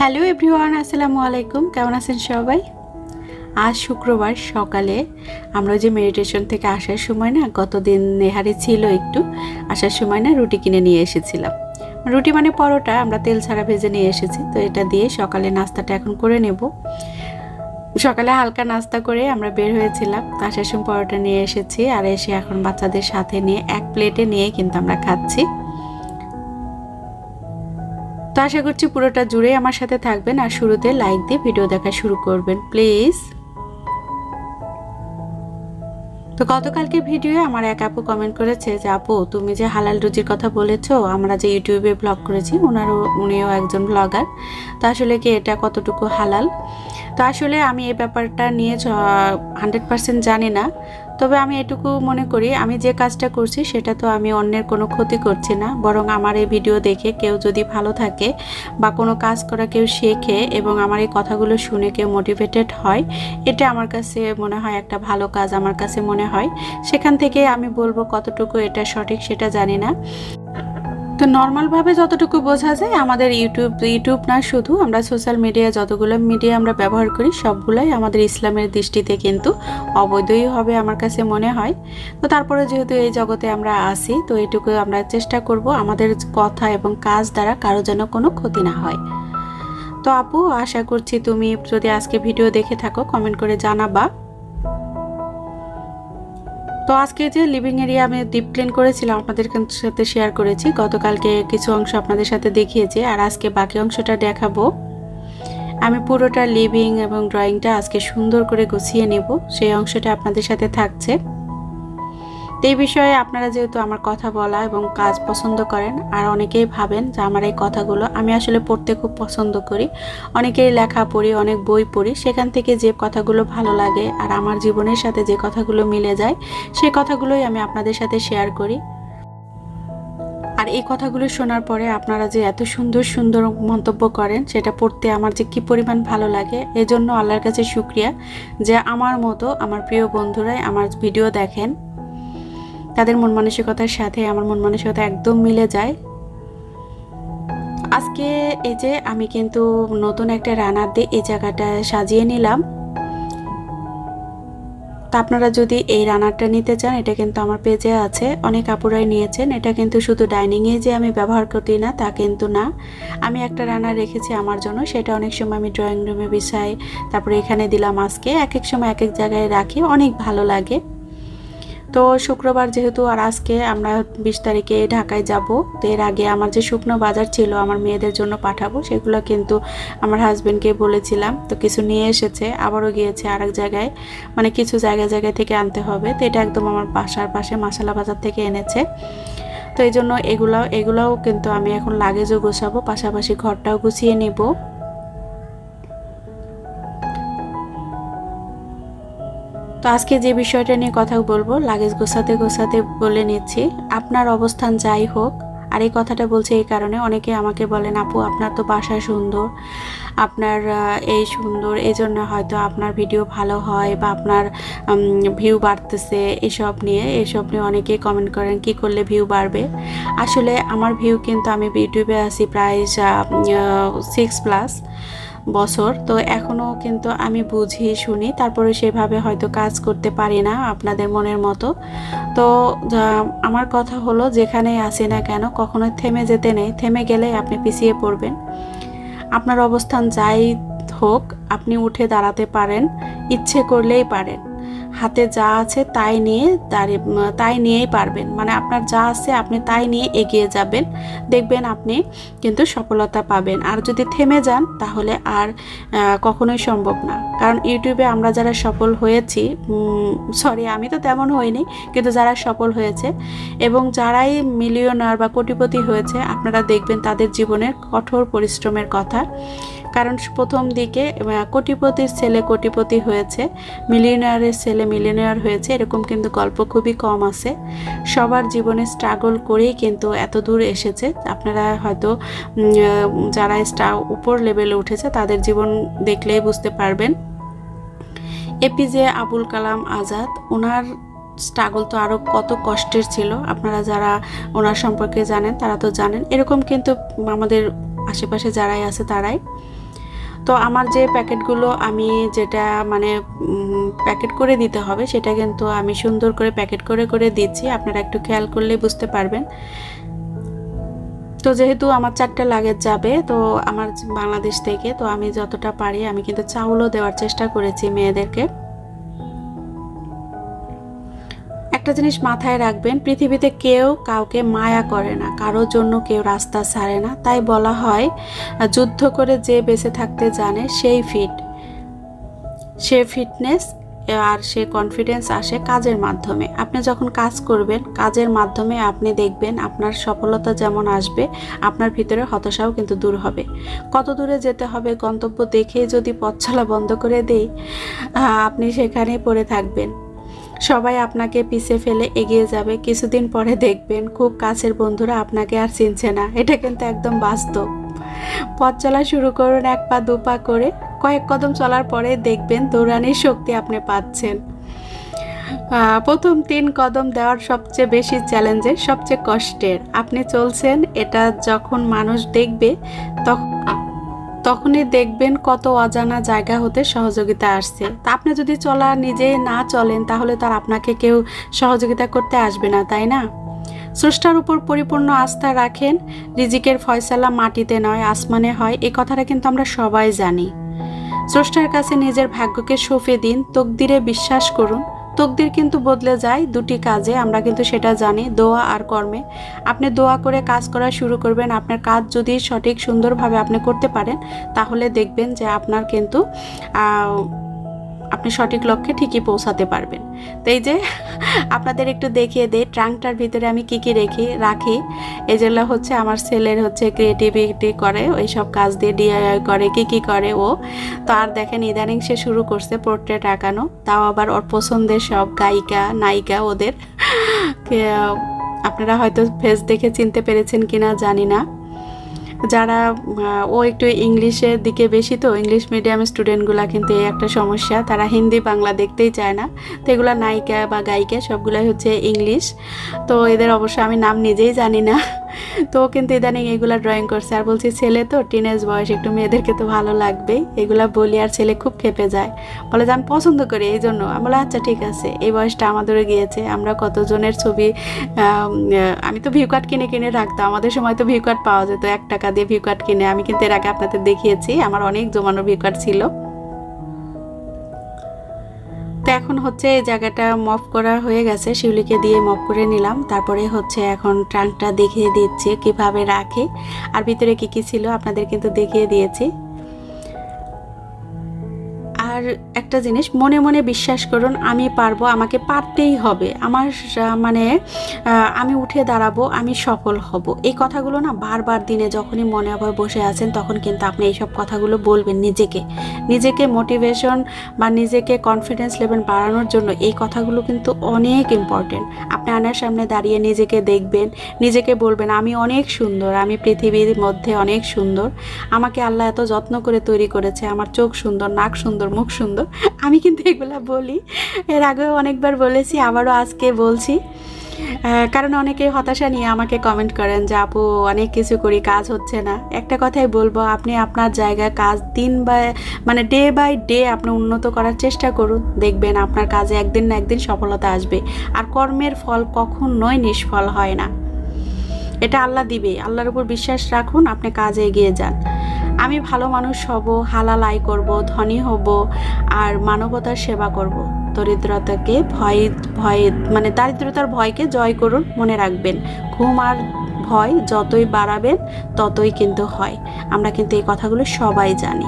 Hello everyone, আসসালামু আলাইকুম। কেমন আছেন সবাই? আজ শুক্রবার সকালে আমরা যে মেডিটেশন থেকে আসার সময় না, গতদিন নেহারি ছিল একটু, আসার সময় না রুটি কিনে নিয়ে এসেছিলাম। রুটি মানে পরোটা, আমরা তেল ছাড়া ভেজে নিয়ে এসেছি, তো এটা দিয়ে সকালে নাস্তাটা এখন করে নেব। সকালে হালকা নাস্তা করে আমরা বের হয়েছিলাম, আসার সময় পরোটা নিয়ে এসেছি, আর এসে এখন বাচ্চাদের সাথে নিয়ে এক প্লেটে নিয়ে কিন্তু আমরা খাচ্ছি। তো আশা করছি পুরোটা জুড়ে আমার সাথে থাকবেন আর শুরুতে লাইক দিয়ে ভিডিও দেখা শুরু করবেন, প্লিজ। তো গতকালকে ভিডিওয়ে আমার এক আপু কমেন্ট করেছে যে, আপু, তুমি যে হালাল রুজির কথা বলেছ, আমরা যে ইউটিউবে ব্লগ করেছি, ওনারও, উনিও একজন ব্লগার তো আসলে কি এটা কতটুকু হালাল? তো আসলে আমি এই ব্যাপারটা নিয়ে হান্ড্রেড পার্সেন্ট জানি না তবে আমি এটুকু মনে করি, আমি যে কাজটা করছি সেটা তো আমি অন্যের কোনো ক্ষতি করছি না। বরং আমার এই ভিডিও দেখে কেউ যদি ভালো থাকে বা কোনো কাজ করা কেউ শেখে এবং আমার এই কথাগুলো শুনে কেউ মোটিভেটেড হয়, এটা আমার কাছে মনে হয় একটা ভালো কাজ আমার কাছে মনে হয়। সেখান থেকে আমি বলব কতটুকু এটা সঠিক সেটা জানি না। তো নর্মালভাবে যতটুকু বোঝা যায়, আমাদের ইউটিউব ইউটিউব না শুধু, আমরা সোশ্যাল মিডিয়া যতগুলো মিডিয়া আমরা ব্যবহার করি, সবগুলাই আমাদের ইসলামের দৃষ্টিতে কিন্তু অবৈধই হবে আমার কাছে মনে হয়। তো তারপরে যেহেতু এই জগতে আমরা আসি তো এটুকু আমরা চেষ্টা করব আমাদের কথা এবং কাজ দ্বারা কারও যেন কোনো ক্ষতি না হয়। তো আপু, আশা করছি তুমি যদি আজকে ভিডিও দেখে থাকো কমেন্ট করে জানাবা। তো আজকে যে লিভিং এরিয়া আমি ডিপ ক্লিন করেছিলাম, আপনাদের সাথে শেয়ার করেছি। গতকালকে কিছু অংশ আপনাদের সাথে দেখিয়েছি, আর আজকে বাকি অংশটা দেখাবো। আমি পুরোটা লিভিং এবং ড্রয়িংটা আজকে সুন্দর করে গুছিয়ে নেব, সেই অংশটা আপনাদের সাথে থাকছে। এই বিষয়ে আপনারা যেহেতু আমার কথা বলা এবং কাজ পছন্দ করেন, আর অনেকেই ভাবেন যে আমার এই কথাগুলো আমি আসলে পড়তে খুব পছন্দ করি। অনেকেই লেখা পড়ি, অনেক বই পড়ি, সেখান থেকে যে কথাগুলো ভালো লাগে আর আমার জীবনের সাথে যে কথাগুলো মিলে যায় সেই কথাগুলোই আমি আপনাদের সাথে শেয়ার করি। আর এই কথাগুলো শোনার পরে আপনারা যে এত সুন্দর সুন্দর মন্তব্য করেন, সেটা পড়তে আমার যে কি পরিমাণ ভালো লাগে, এজন্য আল্লাহর কাছে শুক্রিয়া যে আমার মতো আমার প্রিয় বন্ধুরাই আমার ভিডিও দেখেন। তাদের মন মানসিকতার সাথে আমার মন মানসিকতা একদম মিলে যায়। আজকে এই যে আমি কিন্তু নতুন একটা রানার দিয়ে এই জায়গাটা সাজিয়ে নিলাম। তা আপনারা যদি এই রানারটা নিতে চান, এটা কিন্তু আমার পেজে আছে, অনেক আপুরাই নিয়েছেন। এটা কিন্তু শুধু ডাইনিংয়ে যে আমি ব্যবহার করি না, তা কিন্তু না। আমি একটা রানার রেখেছি আমার জন্য, সেটা অনেক সময় আমি ড্রয়িং রুমে বিছাই, তারপরে এখানে দিলাম আজকে। এক এক সময় এক এক জায়গায় রাখি, অনেক ভালো লাগে। তো শুক্রবার যেহেতু আর আজকে আমরা বিশ তারিখে ঢাকায় যাব, তো এর আগে আমার যে শুকনো বাজার ছিল আমার মেয়েদের জন্য পাঠাবো, সেগুলো কিন্তু আমার হাজব্যান্ডকে বলেছিলাম। তো কিছু নিয়ে এসেছে, আবারও গিয়েছে আরেক জায়গায় মানে কিছু জায়গায় জায়গায় থেকে আনতে হবে। তো এটা একদম আমার বাসার পাশে মশালা বাজার থেকে এনেছে। তো এই জন্য এগুলাও এগুলাও কিন্তু আমি এখন লাগেজও গোছাবো, পাশাপাশি ঘরটাও গুছিয়ে নিব। তো আজকে যে বিষয়টা নিয়ে কথা বলব, লাগেজ গোছাতে গোছাতে বলে নিচ্ছি। আপনার অবস্থান যাই হোক, আর এই কথাটা বলছে এই কারণে অনেকে আমাকে বলেন, আপু, আপনার তো বাসা সুন্দর। আপনার এই সুন্দর এই জন্য হয়তো আপনার ভিডিও ভালো হয় বা আপনার ভিউ বাড়তেছে। এসব নিয়ে এসব নিয়ে অনেকেই কমেন্ট করেন, কি করলে ভিউ বাড়বে? আসলে আমার ভিউ কিন্তু আমি ইউটিউবে আছি প্রায় সিক্স প্লাস বছর। তো এখনও কিন্তু আমি বুঝি, শুনি। তারপরে সেভাবে হয়তো কাজ করতে পারি না আপনাদের মনের মতো। তো আমার কথা হলো যেখানে আসি না কেন কখনো থেমে যেতে নেই। থেমে গেলে আপনি পিছিয়ে পড়বেন। আপনার অবস্থান যাই হোক, আপনি উঠে দাঁড়াতে পারেন। ইচ্ছে করলেই পারেন। হাতে যা আছে তাই নিয়ে দাঁড়িয়ে তাই নিয়েই পারবেন। মানে আপনার যা আছে আপনি তাই নিয়ে এগিয়ে যাবেন। দেখবেন আপনি কিন্তু সফলতা পাবেন। আর যদি থেমে যান, তাহলে আর কখনোই সম্ভব না। কারণ ইউটিউবে আমরা যারা সফল হয়েছি সরি আমি তো তেমন হইনি, কিন্তু যারা সফল হয়েছে এবং যারাই মিলিয়নার বা কোটিপতি হয়েছে, আপনারা দেখবেন তাদের জীবনের কঠোর পরিশ্রমের কথা। কারণ প্রথম দিকে কোটিপতির ছেলে কোটিপতি হয়েছে মিলিয়নারের ছেলে মিলিয়নার হয়েছে, এরকম কিন্তু গল্প খুবই কম আছে। সবার জীবনে স্ট্রাগল করেই কিন্তু এত দূর এসেছে। আপনারা হয়তো যারা স্টা উপর লেভেলে উঠেছে, তাদের জীবন দেখলেই বুঝতে পারবেন। এপিজে আবুল কালাম আজাদ, ওনার স্ট্রাগল তো আরও কত কষ্টের ছিল। আপনারা যারা ওনার সম্পর্কে জানেন, তারা তো জানেন। এরকম কিন্তু আমাদের আশেপাশে যারাই আছে, তারাই। তো আমার যে প্যাকেটগুলো আমি যেটা মানে প্যাকেট করে দিতে হবে, সেটা কিন্তু আমি সুন্দর করে প্যাকেট করে করে দিচ্ছি। আপনারা একটু খেয়াল করলে বুঝতে পারবেন। তো যেহেতু আমার চারটে লাগেজ যাবে, তো আমার বাংলাদেশ থেকে, তো আমি যতটা পারি আমি কিন্তু চাউলও দেওয়ার চেষ্টা করেছি মেয়েদেরকে। একটা জিনিস মাথায় রাখবেন, পৃথিবীতে কেউ কাউকে মায়া করে না, কারোর জন্য কেউ রাস্তা ছাড়ে না। তাই বলা হয়, যুদ্ধ করে যে বেঁচে থাকতে জানে সেই ফিট সে ফিটনেস আর সে কনফিডেন্স আসে কাজের মাধ্যমে। আপনি যখন কাজ করবেন, কাজের মাধ্যমে আপনি দেখবেন আপনার সফলতা যেমন আসবে, আপনার ভিতরে হতাশাও কিন্তু দূর হবে। কত দূরে যেতে হবে গন্তব্য দেখে যদি পথচালা বন্ধ করে দেই আপনি সেখানে পড়ে থাকবেন। সবাই আপনাকে পিছে ফেলে এগিয়ে যাবে, কিছুদিন পরে দেখবেন খুব কাছের বন্ধুরা আপনাকে আর চিনছে না। এটা কিন্তু একদম বাস্তব। পথ চলা শুরু করুন, এক পা, দু পা করে। কয়েক কদম চলার পরে দেখবেন দৌড়ানির শক্তি আপনি পাচ্ছেন। প্রথম তিন কদম দেওয়ার সবচেয়ে বেশি চ্যালেঞ্জের সবচেয়ে কষ্টের। আপনি চলছেন, এটা যখন মানুষ দেখবে, তখন তখনই দেখবেন কত অজানা জায়গা হতে সহযোগিতা আসছে। তা আপনি যদি চলা নিজে না চলেন, তাহলে তার আপনাকে কেউ সহযোগিতা করতে আসবে না, তাই না? স্রষ্টার উপর পরিপূর্ণ আস্থা রাখেন, রিজিকের ফয়সালা মাটিতে নয়, আসমানে হয় এই কথাটা কিন্তু আমরা সবাই জানি। স্রষ্টার কাছে নিজের ভাগ্যকে সঁপে দিন, তকদিরে বিশ্বাস করুন তকদির কিন্তু বদলে যায় দুটি কাজে, আমরা কিন্তু সেটা জানি, দোয়া আর কর্মে। আপনি দোয়া করে কাজ করা শুরু করবেন, আপনার কাজ যদি সঠিক সুন্দরভাবে আপনি করতে পারেন, তাহলে দেখবেন যে আপনার কিন্তু আপনি সঠিক লক্ষ্যে ঠিকই পৌঁছাতে পারবেন। তো এই যে, আপনাদের একটু দেখিয়ে দিই, ট্রাঙ্কটার ভিতরে আমি কি কি রেখি, রাখি। এই যেগুলো হচ্ছে আমার ছেলের হচ্ছে ক্রিয়েটিভিটি করে ওই সব কাজ দিয়ে ডিআইআই করে, কি কি করে ও। তো আর দেখেন, ইদানিং সে শুরু করছে পোর্ট্রেট আঁকানো, তাও আবার ওর পছন্দের সব গায়িকা, নায়িকা ওদের। আপনারা হয়তো ফেস দেখে চিনতে পেরেছেন কিনা জানি না। যারা ও একটু ইংলিশের দিকে বেশি তো, ইংলিশ মিডিয়াম স্টুডেন্টগুলো কিন্তু এই একটা সমস্যা। তারা হিন্দি, বাংলা দেখতেই চায় না। তো এগুলো নায়িকা বা গায়িকা সবগুলাই হচ্ছে ইংলিশ। তো এদের অবশ্য আমি নাম নিজেই জানি না। তো কিন্তু ইদানিং এগুলা ড্রয়িং করছে। আর বলছি, ছেলে তো টিনেজ বয়স, একটু মেয়েদেরকে তো ভালো লাগবেই। এগুলা বলি আর ছেলে খুব খেপে যায়। বলে যে, আমি পছন্দ করি এই জন্য। আমি বলে আচ্ছা ঠিক আছে। এই বয়সটা আমাদেরও গিয়েছে। আমরা কতজনের ছবি, আমি তো ভিউ কার্ড কিনে কিনে রাখতাম। আমাদের সময় তো ভিউ কার্ড পাওয়া যেত। এক টাকা দিয়ে ভিউ কার্ড কিনে। আমি কিন্তু এর আগে আপনাদের দেখিয়েছি। আমার অনেক জমানো ভিউ কার্ড ছিল। তো এখন হচ্ছে এই জায়গাটা মফ করা হয়ে গেছে, শিউলিকে দিয়ে মফ করে নিলাম। তারপরে হচ্ছে এখন ট্রাঙ্কটা দেখিয়ে দিচ্ছে কীভাবে রাখে, আর ভিতরে কি কি ছিল আপনাদের কিন্তু দেখিয়ে দিয়েছি। আর একটা জিনিস, মনে মনে বিশ্বাস করুন, আমি পারব, আমাকে পারতেই হবে। আমার মানে আমি উঠে দাঁড়াবো, আমি সফল হব। এই কথাগুলো না বারবার দিনে যখনই মনে আবার বসে আছেন, তখন কিন্তু আপনি এইসব কথাগুলো বলবেন নিজেকে। নিজেকে মোটিভেশন বা নিজেকে কনফিডেন্স লেভেল বাড়ানোর জন্য এই কথাগুলো কিন্তু অনেক ইম্পর্টেন্ট আপনি আনার সামনে দাঁড়িয়ে নিজেকে দেখবেন, নিজেকে বলবেন, আমি অনেক সুন্দর, আমি পৃথিবীর মধ্যে অনেক সুন্দর। আমাকে আল্লাহ এত যত্ন করে তৈরি করেছে, আমার চোখ সুন্দর, নাক সুন্দর, মুখ সুন্দর। আমি কিন্তু এগুলা বলি। এর আগেও অনেকবার বলেছি, আবারও আজকে বলছি। কারণ অনেকে হতাশা নিয়ে আমাকে কমেন্ট করেন যে, আপু, অনেক কিছু করি, কাজ হচ্ছে না। একটা কথাই বলব, আপনি আপনার জায়গায় কাজ দিন বা মানে ডে বাই ডে আপনি উন্নত করার চেষ্টা করুন। দেখবেন আপনার কাজে একদিন না একদিন সফলতা আসবে। আর কর্মের ফল কখনোই নিষ্ফল হয় না। এটা আল্লাহ দিবে আল্লাহর উপর বিশ্বাস রাখুন, আপনি কাজে এগিয়ে যান। আমি ভালো মানুষ হব, হালাল আয় করব, ধনী হব আর মানবতার সেবা করব। দরিদ্রতাকে ভয় ভয় মানে দারিদ্রতার ভয়কে জয় করুন, মনে রাখবেন। ঘুম আর ভয় যতই বাড়াবেন, ততই কিন্তু হয়। আমরা কিন্তু এই কথাগুলো সবাই জানি।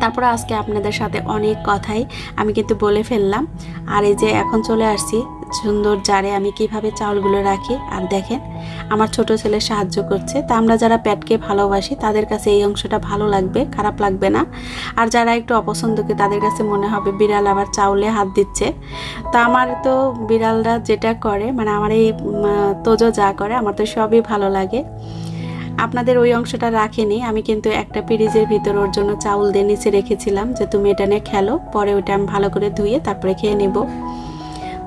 তারপরে আজকে আপনাদের সাথে অনেক কথাই আমি কিন্তু বলে ফেললাম। আর এই যে এখন চলে আসছি সুন্দর জারে আমি কীভাবে চাউলগুলো রাখি। আর দেখেন, আমার ছোট ছেলে সাহায্য করছে। তা আমরা যারা প্যাটকে ভালোবাসি, তাদের কাছে এই অংশটা ভালো লাগবে, খারাপ লাগবে না। আর যারা একটু অপছন্দকে, তাদের কাছে মনে হবে বিড়াল আবার চাউলে হাত দিচ্ছে। তা আমার তো বিড়ালরা যেটা করে মানে আমার এই তোজো যা করে, আমার তো সবই ভালো লাগে। আপনাদের ওই অংশটা রাখিনি, আমি কিন্তু একটা পিরিজের ভিতর ওর জন্য চাউল দিয়ে নিচে রেখেছিলাম যে তুমি এটা নিয়ে খেলো, পরে ওইটা আমি ভালো করে ধুয়ে তারপরে খেয়ে নেব।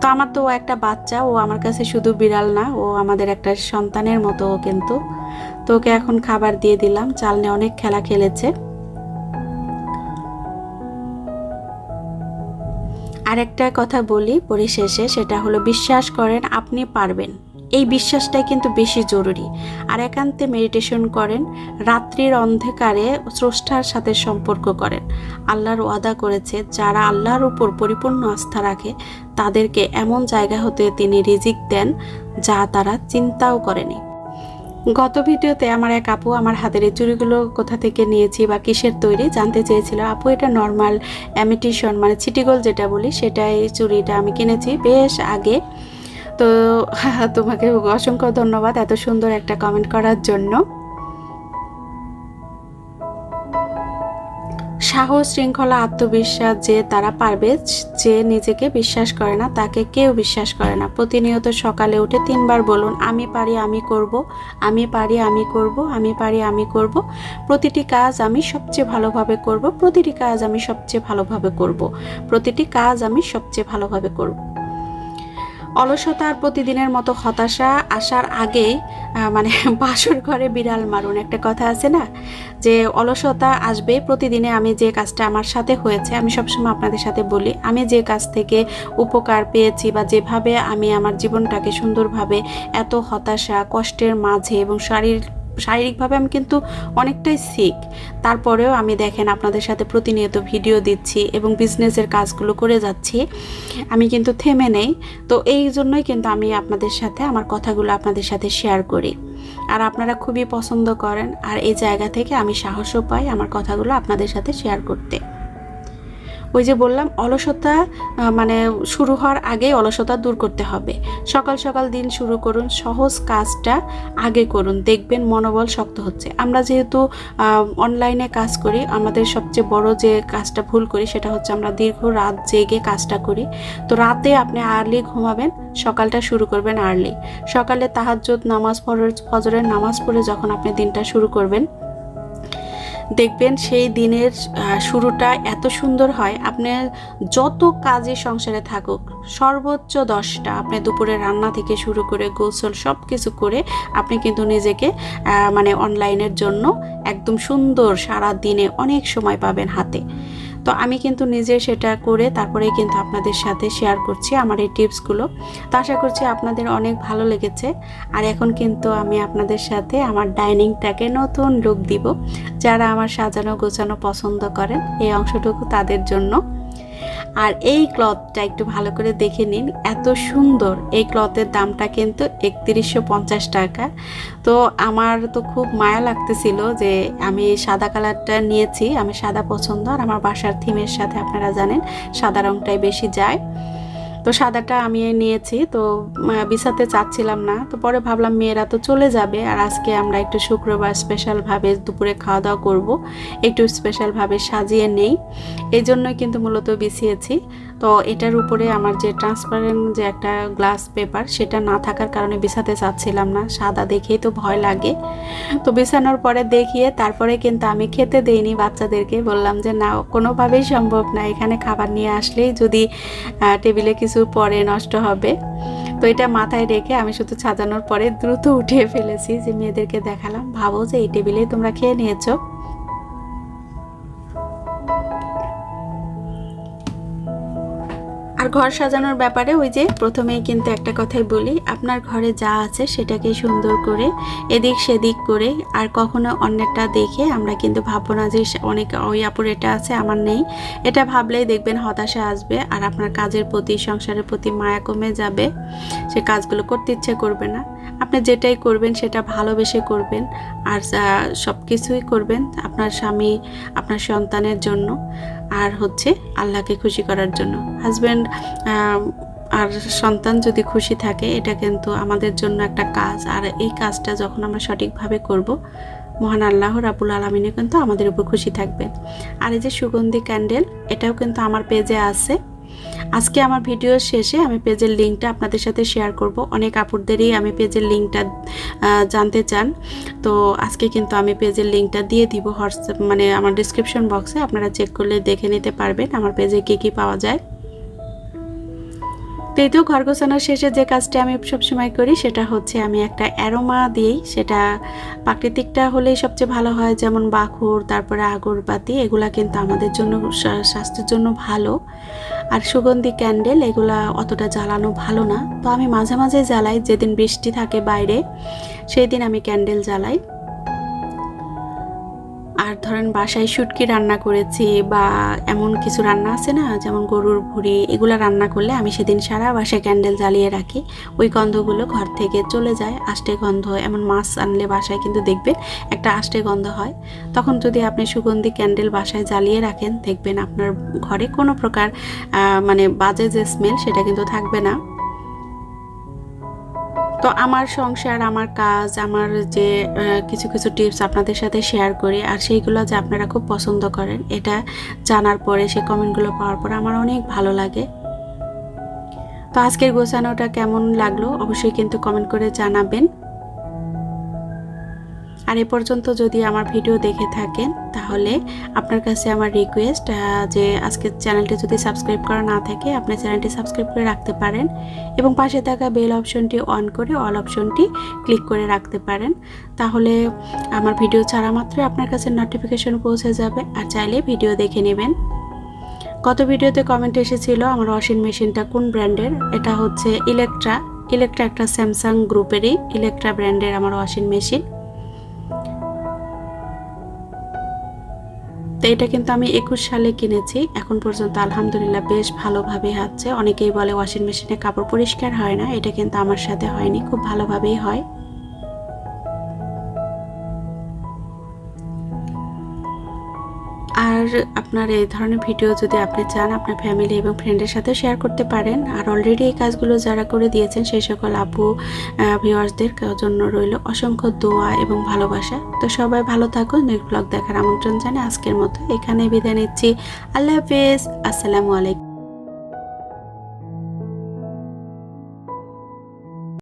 তো আমার তো একটা বাচ্চা, ও আমার কাছে শুধু বিড়াল না, ও আমাদের একটা সন্তানের মতো ও কিন্তু। তো ওকে এখন খাবার দিয়ে দিলাম, চাল নিয়ে অনেক খেলা খেলেছে। আরেকটা কথা বলি পরিশেষে, সেটা হলো বিশ্বাস করেন, আপনি পারবেন। এই বিশ্বাসটাই কিন্তু বেশি জরুরি। আর একান্তে মেডিটেশন করেন, রাত্রির অন্ধকারে স্রষ্টার সাথে সম্পর্ক করেন। আল্লাহর ওয়াদা করেছে, যারা আল্লাহর উপর পরিপূর্ণ আস্থা রাখে, তাদেরকে এমন জায়গা হতে তিনি রিজিক দেন, যা তারা চিন্তাও করেনি। গত ভিডিওতে আমার এক আপু আমার হাতের এই চুড়িগুলো কোথা থেকে নিয়েছি বা কিসের তৈরি জানতে চেয়েছিল। আপু, এটা নর্মাল অ্যামিটিশন মানে চিটিগোল যেটা বলি, সেটাই চুড়িটা আমি কিনেছি। বেশ আগে তো, তোমাকে অসংখ্য ধন্যবাদ এত সুন্দর একটা কমেন্ট করার জন্য। সাহস, শৃঙ্খলা, আত্মবিশ্বাস যে তারা পারবে, যে নিজেকে বিশ্বাস করে না, তাকে কেউ বিশ্বাস করে না। প্রতিনিয়ত সকালে উঠে তিনবার বলুন, আমি পারি, আমি করব, আমি পারি, আমি করব, আমি পারি, আমি করব। প্রতিটি কাজ আমি সবচেয়ে ভালোভাবে করব, প্রতিটি কাজ আমি সবচেয়ে ভালোভাবে করব, প্রতিটি কাজ আমি সবচেয়ে ভালোভাবে করব। অলসতার প্রতিদিনের মতো হতাশা আসার আগে মানে বাসর ঘরে বিড়াল মারুন। একটা কথা আছে না? যে অলসতা আসবে প্রতিদিনে আমি যে কাজটা আমার সাথে হয়েছে, আমি সবসময় আপনাদের সাথে বলি, আমি যে কাজ থেকে উপকার পেয়েছি বা যেভাবে আমি আমার জীবনটাকে সুন্দরভাবে এত হতাশা, কষ্টের মাঝে এবং শারীর শারীরিকভাবে আমি কিন্তু অনেকটাই সিক তারপরেও আমি দেখেন আপনাদের সাথে প্রতিনিয়ত ভিডিও দিচ্ছি এবং বিজনেসের কাজগুলো করে যাচ্ছি। আমি কিন্তু থেমে নেই। তো এই জন্যই কিন্তু আমি আপনাদের সাথে আমার কথাগুলো আপনাদের সাথে শেয়ার করি। আর আপনারা খুবই পছন্দ করেন। আর এই জায়গা থেকে আমি সাহসও পাই আমার কথাগুলো আপনাদের সাথে শেয়ার করতে। ওই যে বললাম, অলসতা মানে শুরু হওয়ার আগে অলসতা দূর করতে হবে। সকাল সকাল দিন শুরু করুন, সহজ কাজটা আগে করুন, দেখবেন মনোবল শক্ত হচ্ছে। আমরা যেহেতু অনলাইনে কাজ করি, আমাদের সবচেয়ে বড় যে কাজটা ভুল করি সেটা হচ্ছে আমরা দীর্ঘ রাত জেগে কাজটা করি। তো রাতে আপনি আর্লি ঘুমাবেন, সকালটা শুরু করবেন আর্লি সকালে তাহাজ্জুদ, নামাজ ফজরের নামাজ পড়ে যখন আপনি দিনটা শুরু করবেন দেখবেন সেই দিনের শুরুটা এত সুন্দর হয়। আপনার যত কাজে সংসারে থাকুক, সর্বোচ্চ দশটা আপনি দুপুরে রান্না থেকে শুরু করে গোসল সব কিছু করে আপনি কিন্তু নিজেকে মানে অনলাইনের জন্য একদম সুন্দর সারা দিনে অনেক সময় পাবেন হাতে। তো আমি কিন্তু নিজে সেটা করে তারপরে কিন্তু আপনাদের সাথে শেয়ার করছি আমার এই টিপসগুলো তো আশা করছি আপনাদের অনেক ভালো লেগেছে। আর এখন কিন্তু আমি আপনাদের সাথে আমার ডাইনিংটাকে নতুন লুক দিব। যারা আমার সাজানো গোছানো পছন্দ করেন, এই অংশটুকু তাদের জন্য। আর এই ক্লথটা একটু ভালো করে দেখে নিন, এত সুন্দর। এই ক্লথের দামটা কিন্তু একত্রিশশো পঞ্চাশ টাকা। তো আমার তো খুব মায়া লাগতেছিল যে আমি সাদা কালারটা নিয়েছি, আমি সাদা পছন্দ, আর আমার বাসার থিমের সাথে আপনারা জানেন, সাদা রঙটাই বেশি যায়। তো সাদাটা আমি নিয়েছি, তো বিছাতে চাচ্ছিলাম না। তো পরে ভাবলাম মেয়েরা তো চলে যাবে, আর আজকে আমরা একটু শুক্রবার স্পেশালভাবে দুপুরে খাওয়া দাওয়া করব। একটু স্পেশালভাবে সাজিয়ে নেই। এই জন্যই কিন্তু মূলত বিছিয়েছি। তো এটার উপরে আমার যে ট্রান্সপারেন্ট যে একটা গ্লাস পেপার সেটা না থাকার কারণে বিছাতে চাচ্ছিলাম না। সাদা দেখেই তো ভয় লাগে। তো বিছানোর পরে দেখিয়ে তারপরে কিন্তু আমি খেতে দেইনি বাচ্চাদেরকে। বললাম যে, না, কোনোভাবেই সম্ভব না। এখানে খাবার নিয়ে আসলেই যদি টেবিলে কিছু পরে নষ্ট হবে। তো এটা মাথায় রেখে আমি শুধু সাজানোর পরে দ্রুত উঠিয়ে ফেলেছি যে, মেয়েদেরকে দেখালাম। ভাবো যে, এই টেবিলেই তোমরা খেয়ে নিয়েছো। আর ঘর সাজানোর ব্যাপারে ওই যে প্রথমেই কিন্তু একটা কথাই বলি, আপনার ঘরে যা আছে সেটাকে সুন্দর করে এদিক সেদিক করে আর কখনো অন্যেরটা দেখে আমরা কিন্তু ভাববো না যে অনেক ওই আপুর এটা আছে, আমার নেই। এটা ভাবলেই দেখবেন হতাশা আসবে আর আপনার কাজের প্রতি, সংসারের প্রতি মায়া কমে যাবে। সে কাজগুলো করতে ইচ্ছে করবে না। আপনি যেটাই করবেন, সেটা ভালোবেসে করবেন আর সব কিছুই করবেন আপনার স্বামী, আপনার সন্তানের জন্য আর হচ্ছে আল্লাহকে খুশি করার জন্য। হাজব্যান্ড আর সন্তান যদি খুশি থাকে, এটা কিন্তু আমাদের জন্য একটা কাজ। আর এই কাজটা যখন আমরা সঠিকভাবে করব, মহান আল্লাহ রাবুল আলমিনে কিন্তু আমাদের উপর খুশি থাকবে আর এই যে সুগন্ধি ক্যান্ডেল এটাও কিন্তু আমার পেজে আছে। আজকে আমার ভিডিও শেষে আমি পেজের লিঙ্কটা আপনাদের সাথে শেয়ার করব। অনেক আপুরদেরই আমি পেজের লিঙ্কটা জানতে চান। তো আজকে কিন্তু আমি পেজের লিঙ্কটা দিয়ে দিব হোয়াটসঅ্যাপ মানে আমার ডিসক্রিপশন বক্সে আপনারা চেক করলে দেখে নিতে পারবেন আমার পেজে কী কী পাওয়া যায়। তো এই ঘর গোছানোর শেষে যে কাজটি আমি সবসময় করি সেটা হচ্ছে আমি একটা অ্যারোমা দিই সেটা প্রাকৃতিকটা হলেই সবচেয়ে ভালো হয়, যেমন বাখুর তারপরে আগরবাতি, এগুলা কিন্তু আমাদের জন্য স্বাস্থ্যের জন্য ভালো। আর সুগন্ধি ক্যান্ডেল, এগুলা অতটা জ্বালানো ভালো না। তো আমি মাঝে মাঝে জ্বালাই, যেদিন বৃষ্টি থাকে বাইরে সেই দিন আমি ক্যান্ডেল জ্বালাই। আর ধরেন বাসায় শুটকি রান্না করেছি বা এমন কিছু রান্না আছে না, যেমন গরুর ভুড়ি, এগুলো রান্না করলে আমি সেদিন সারা বাসায় ক্যান্ডেল জ্বালিয়ে রাখি। ওই গন্ধগুলো ঘর থেকে চলে যায়, আষ্টে গন্ধ। এমন মাছ আনলে বাসায় কিন্তু দেখবেন একটা আষ্টে গন্ধ হয়। তখন যদি আপনি সুগন্ধি ক্যান্ডেল বাসায় জ্বালিয়ে রাখেন, দেখবেন আপনার ঘরে কোনো প্রকার মানে বাজে যে স্মেল সেটা কিন্তু থাকবে না। তো আমার সংসার, আমার কাজ, আমার যে কিছু কিছু টিপস আপনাদের সাথে শেয়ার করি। আর সেইগুলো যে আপনারা খুব পছন্দ করেন, এটা জানার পরে সেই কমেন্টগুলো পাওয়ার পরে আমার অনেক ভালো লাগে। তো আজকের গোছানোটা কেমন লাগল? অবশ্যই কিন্তু কমেন্ট করে জানাবেন। আর এ পর্যন্ত যদি আমার ভিডিও দেখে থাকেন, তাহলে আপনার কাছে আমার রিকোয়েস্ট যে আজকের চ্যানেলটি যদি সাবস্ক্রাইব করা না থাকে, আপনি চ্যানেলটি সাবস্ক্রাইব করে রাখতে পারেন এবং পাশে থাকা বেল অপশনটি অন করে অল অপশনটি ক্লিক করে রাখতে পারেন। তাহলে আমার ভিডিও ছাড়া মাত্রই আপনার কাছে নোটিফিকেশন পৌঁছে যাবে আর চাইলে ভিডিও দেখে নেবেন। গত ভিডিওতে কমেন্ট এসেছিল আমার ওয়াশিং মেশিনটা কোন ব্র্যান্ডের এটা হচ্ছে ইলেকট্রা ইলেকট্রা একটা স্যামসাং গ্রুপেরই ইলেকট্রা ব্র্যান্ডের আমার ওয়াশিং মেশিন তো এটা কিন্তু আমি একুশ সালে কিনেছি। এখন পর্যন্ত আলহামদুলিল্লাহ বেশ ভালোভাবে হাঁটছে। অনেকেই বলে ওয়াশিং মেশিনে কাপড় পরিষ্কার হয় না। এটা কিন্তু আমার সাথে হয়নি। খুব ভালোভাবেই হয়। আর আপনার এই ধরনের ভিডিও যদি আপনি চান, আপনার ফ্যামিলি এবং ফ্রেন্ডের সাথে শেয়ার করতে পারেন। আর অলরেডি এই কাজগুলো যারা করে দিয়েছেন, সেই সকল আপু ভিউয়ার্সদের জন্য রইল অসংখ্য দোয়া এবং ভালোবাসা। তো সবাই ভালো থাকুন নেক্সট ব্লগ দেখার আমন্ত্রণ জানে আজকের মতো। এখানে বিদায় নিচ্ছি। আল্লাহ হাফেজ। আসসালামু আলাইকুম।